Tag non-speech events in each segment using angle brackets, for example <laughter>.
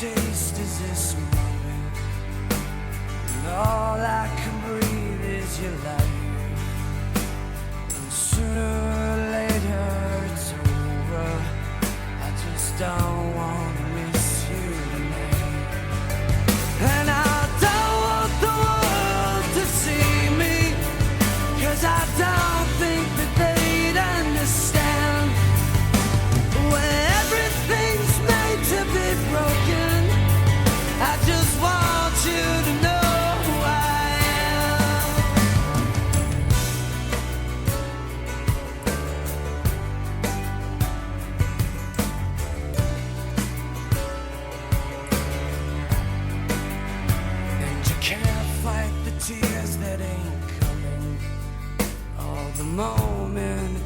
taste is this moment, and all I can breathe is your life, and sooner.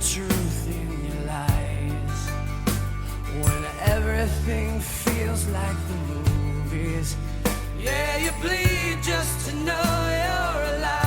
truth in your lies. When everything feels like the movies, yeah, you bleed just to know you're alive.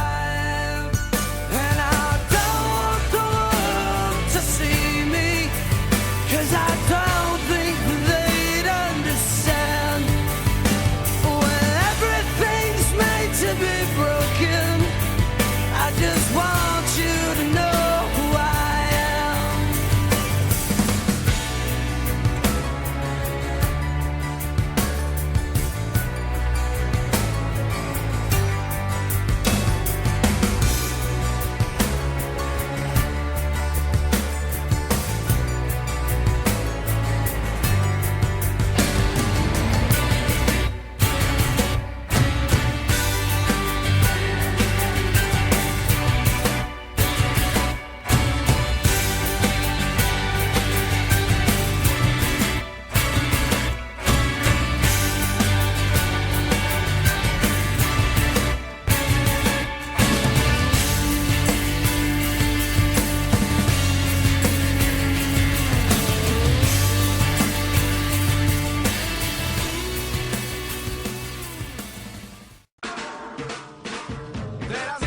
Let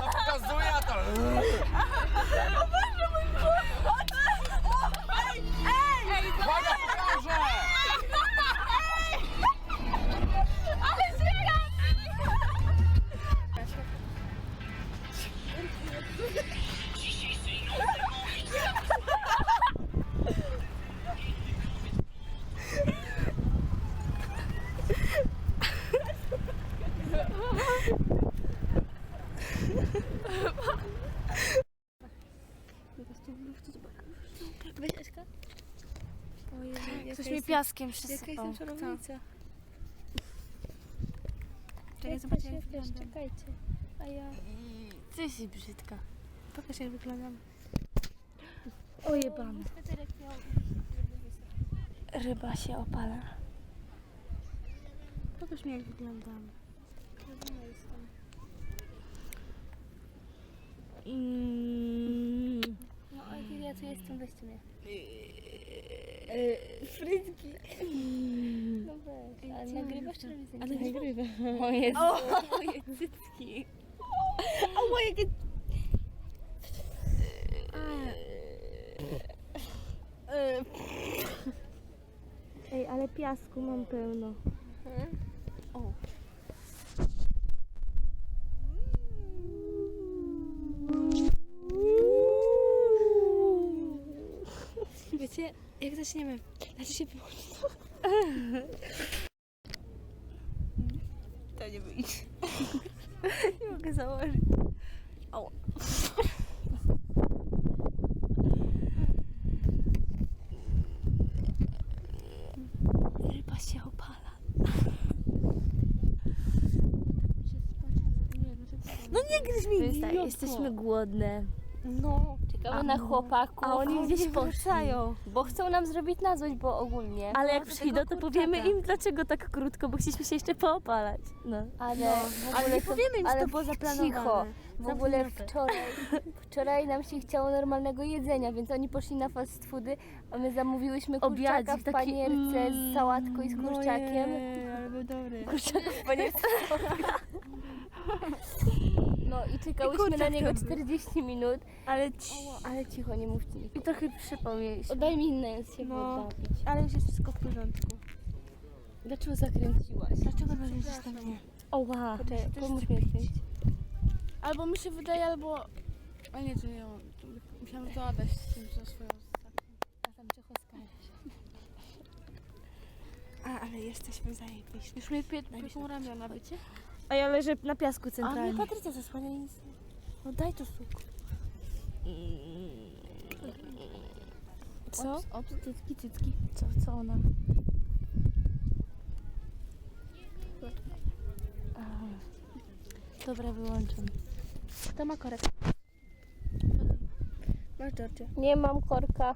Pokazuje, to... piaskiem Jaka przysypał. jest czarownica? Czekaj, zobaczę jak wyglądam. czekajcie. A ja... Ty jesteś brzydka. Pokaż jak wyglądam. O jebany. Ryba się opala. Pokaż mi jak wyglądam. Mm. No ale ja tu jestem, weźcie mnie. Frytki. No weź. Ale nagrywasz telewizję? Ale nagrywa. Moje moje cycki. A moje... Ej, ale piasku mam pełno. Zaczniemy? Znaczy się wyłączyć. To nie wyjdzie. <laughs> nie mogę założyć. O. Ryba się opala. No nie gryź mi, Więc tak, idioto. jesteśmy głodne. No. Czekamy A- na chłopaków. a oni gdzieś wracają. Bo chcą nam zrobić na złość, bo ogólnie. Ale jak przyjdą, to powiemy im, dlaczego tak krótko, bo chcieliśmy się jeszcze poopalać. No. Ale No, w ale ogóle nie powiemy im, że ale to było zaplanowane. Cicho. W ogóle wczoraj, <laughs> wczoraj nam się chciało normalnego jedzenia, więc oni poszli na fast foody, a my zamówiłyśmy kurczaka Obiadzik w taki, panierce mm, z sałatką i z kurczakiem. Ojej, ale był dobry. Kurczaka w panierce. <laughs> No i czekałyśmy kurczak na niego dobry. 40 minut, Ale ci... ale cicho, nie mówcie I nikomu. trochę przypomnieliśmy. Daj mi inne się No. Ale już jest wszystko w porządku. Dlaczego zakręciłaś? Dlaczego narzędzisz na mnie? Oła. Poczekaj, pomóż mi odkręcić. Albo mi się wydaje, albo... A nie, to nie on. Musiałam to Adaś z tym, co swoją A tam cię oskarżyć. A, ale jesteśmy zajebiści. Już mnie pie- pieką ramiona, wiecie? A ja leżę na piasku A mnie centralnie. Patrycja zasłania nic. No daj to suk. Co? O, tu cycki, cycki. Co, co ona? Aha. Dobra, wyłączam. Kto ma korek? Masz Georgia. Nie mam korka.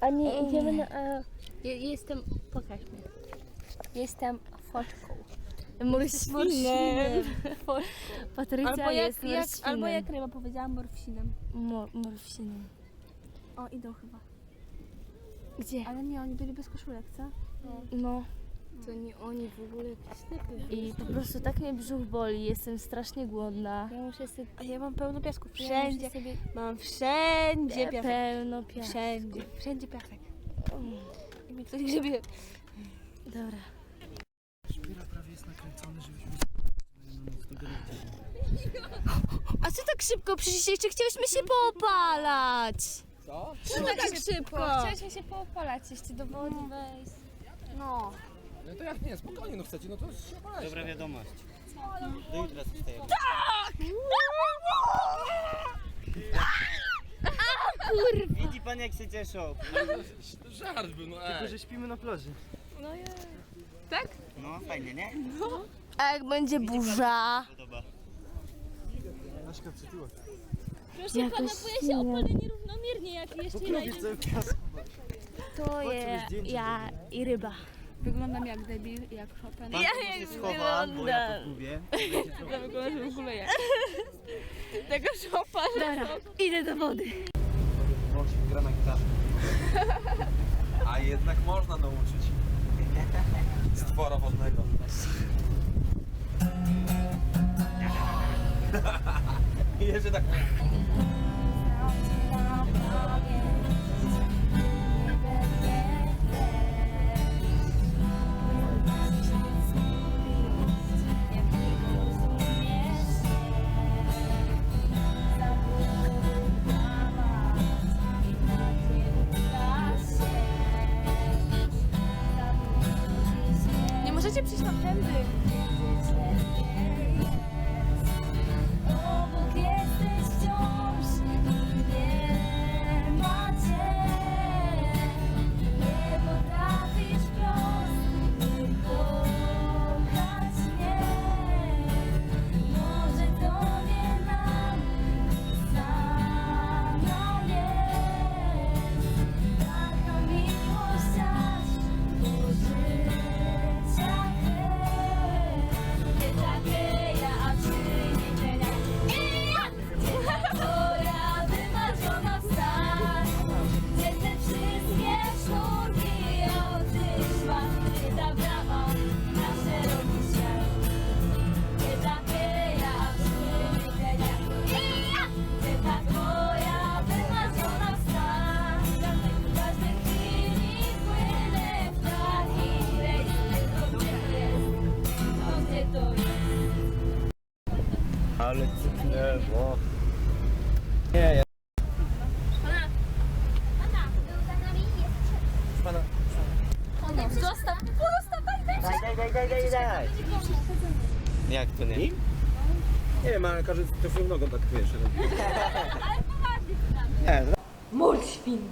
A nie, idziemy na... A, je, jestem... Pokaż mnie. Jestem foczką. Morświnem. Patrycja Albo jak, jest jak, albo jak ryba powiedziała morfsinem. Mo- morfsinem. O, idą chyba. Gdzie? Ale nie, oni byli bez koszulek, co? No. To nie oni w ogóle jakieś ślepy. I po prostu tak mnie brzuch boli, jestem strasznie głodna. Ja muszę sobie... A ja mam pełno piasków. Ja Wszędzie. muszę sobie... Mam wszędzie piasek. Pełno piasku. Wszędzie. Wszędzie piasek. I mi ktoś grzebie. Dobra. A co tak szybko? Przecież jeszcze chcieliśmy się poopalać. Co? Co tak szybko? Chcieliśmy się poopalać jeszcze do wody wejść. No. No to jak nie, spokojnie, no chcecie, no to się opalajcie. Dobra wiadomość. Do jutra zostajemy. Widzi pan jak się cieszą. Żart był, no ej. że śpimy na plaży. Tak? No fajnie, nie? A jak będzie burza? Podoba. Proszę pana, bo ja się opalę nierównomiernie, jak jeszcze nie To jest ja i ryba. Wyglądam jak debil, jak Chopin. Ja się schowa, bo ja to. <laughs> Ja wyglądam w ogóle jak. <laughs> Tego szopa, że... Dobra, idę do wody. Wąsik gra na gitarze. A jednak można nauczyć. Stwora wodnego. I jeszcze tak... Ale cyknęło. Zostaw, pozostaw, daj, daj. Daj, daj, daj, daj, daj, daj. Jak to nie? Nie wiem, ale każdy trafił nogą tak wiesz. Nie, Mój świn.